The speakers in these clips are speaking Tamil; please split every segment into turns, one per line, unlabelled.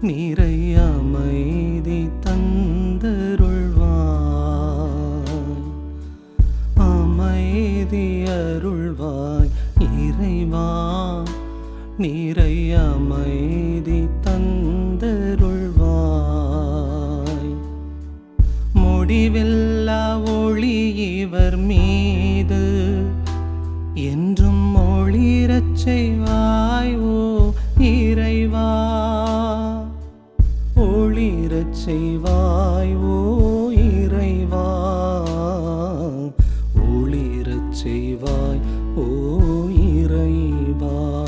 நிறை அமைதி தந்தருள்வாய். அமைதி அருள்வாய் இறைவா. நிறை அமைதி தந்தருள்வாய். முடிவில்லா ஒளி இவர் மீது. என்றும் ஒளிரச் செய்வார். ஒளிரச் செய்வாய் ஓ இறைவா. ஒளிரச் செய்வாய் ஓ இறைவா.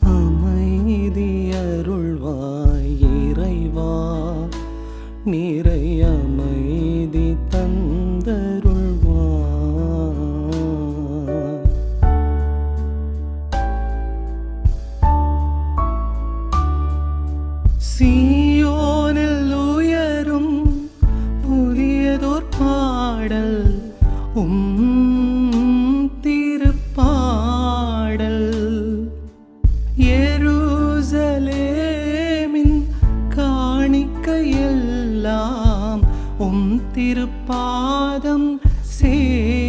அமைதி அருள்வாய் இறைவா. நிறை சீயோனில் உயரும் புதியதோர் பாடல் உம் திருப்பாடல். எருசலேமின் காணிக்கையெல்லாம் உம் திருப்பாதம் சே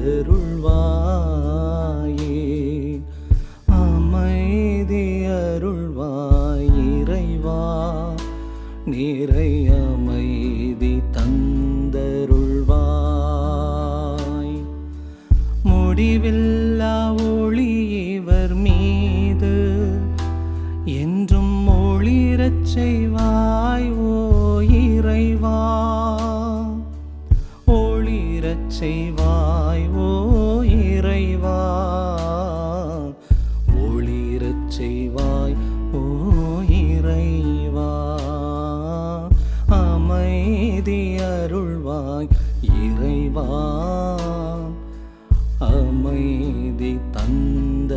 கேட்டருள்வாயே அமைதி அருள்வாய் இறைவா. நிறை அமைதி தந்தருள்வாய். முடிவில்லா ஒளி இவர் மீது என்றும் ஒளிரச் செய்வாய் ஓ இறைவா. ஒளிரச் செய்வாய் இறைவா அமைதி தந்த